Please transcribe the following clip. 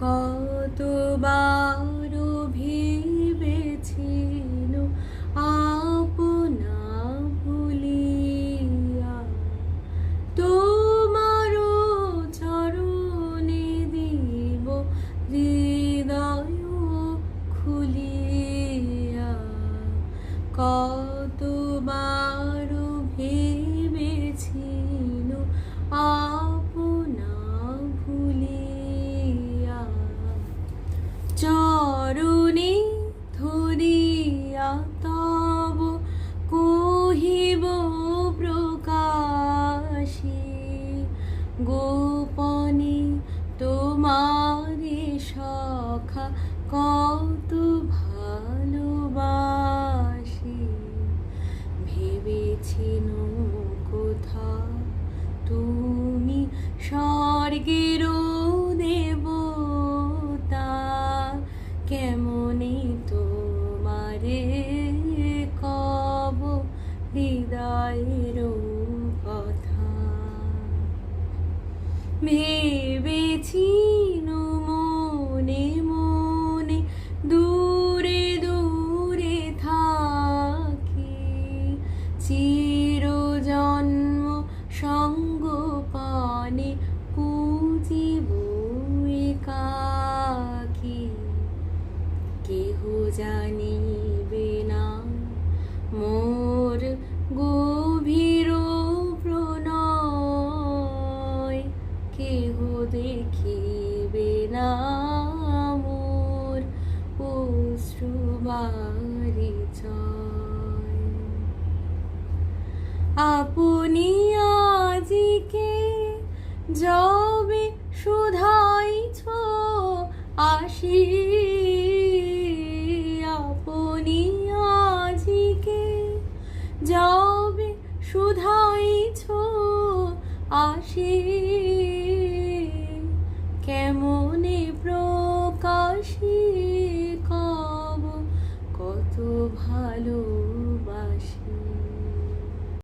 কতবার ভেবেছিল আপনা ভুলিয়া? তোমারও চরণে দিব হৃদয় খুলিয়া। কতবার ভেবেছিল আপনা গোপনে তোমারে সখা কত ভালোবাসি। ভেবেছিন কোথা তুমি স্বর্গের দেবতা কেমনে তোমারে ভেবেছিনু মনে মনে দূরে দূরে থাকি। চির জন্ম সঙ্গ পানে পুজিব একাকি কেহ জানিবে না মোর গভীর দেখিবে না মোর অশ্রুবারি চয় আপনি আজিকে যবে শুধাইছ আসি আপনি আজিকে যবে শুধাইছ আসি প্রকাশী কব কত ভালোবাসি।